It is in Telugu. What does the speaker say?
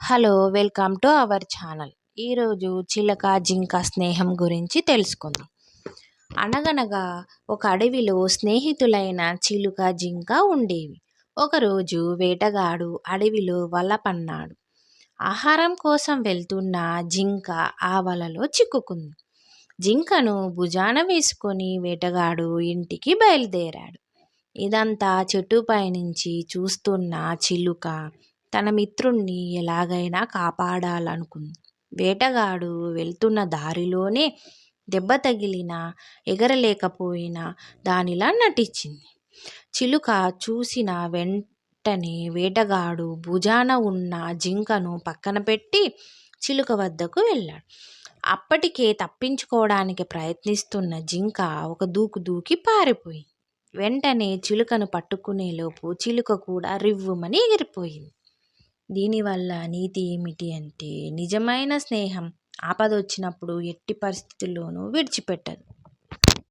Hello welcome to our channel. ఈరోజు చిలక జింక స్నేహం గురించి తెలుసుకుందాం. అనగనగా ఒక అడవిలో స్నేహితులైన చిలుక జింక ఉండేవి. ఒకరోజు వేటగాడు అడవిలో వల పన్నాడు ఆహారం కోసం వెళ్తున్న జింక ఆ వలలో చిక్కుకుంది. జింకను భుజాన వేసుకొని వేటగాడు ఇంటికి బయలుదేరాడు. ఇదంతా చెట్టుపై నుంచి చూస్తున్న చిలుక తన మిత్రుణ్ణి ఎలాగైనా కాపాడాలనుకుంది. వేటగాడు వెళ్తున్న దారిలోనే దెబ్బ తగిలిన ఎగరలేకపోయినా దానిలా నటించింది. చిలుక చూసిన వెంటనే వేటగాడు భుజాన ఉన్న జింకను పక్కన పెట్టి చిలుక వద్దకు వెళ్ళాడు. అప్పటికే తప్పించుకోవడానికి ప్రయత్నిస్తున్న జింక ఒక దూకు దూకి పారిపోయింది. వెంటనే చిలుకను పట్టుకునేలోపు చిలుక కూడా రివ్వుమని ఎగిరిపోయింది. దీనివల్ల నీతి ఏమిటి అంటే నిజమైన స్నేహం ఆపదొచ్చినప్పుడు ఎట్టి పరిస్థితుల్లోనూ విడిచిపెట్టదు.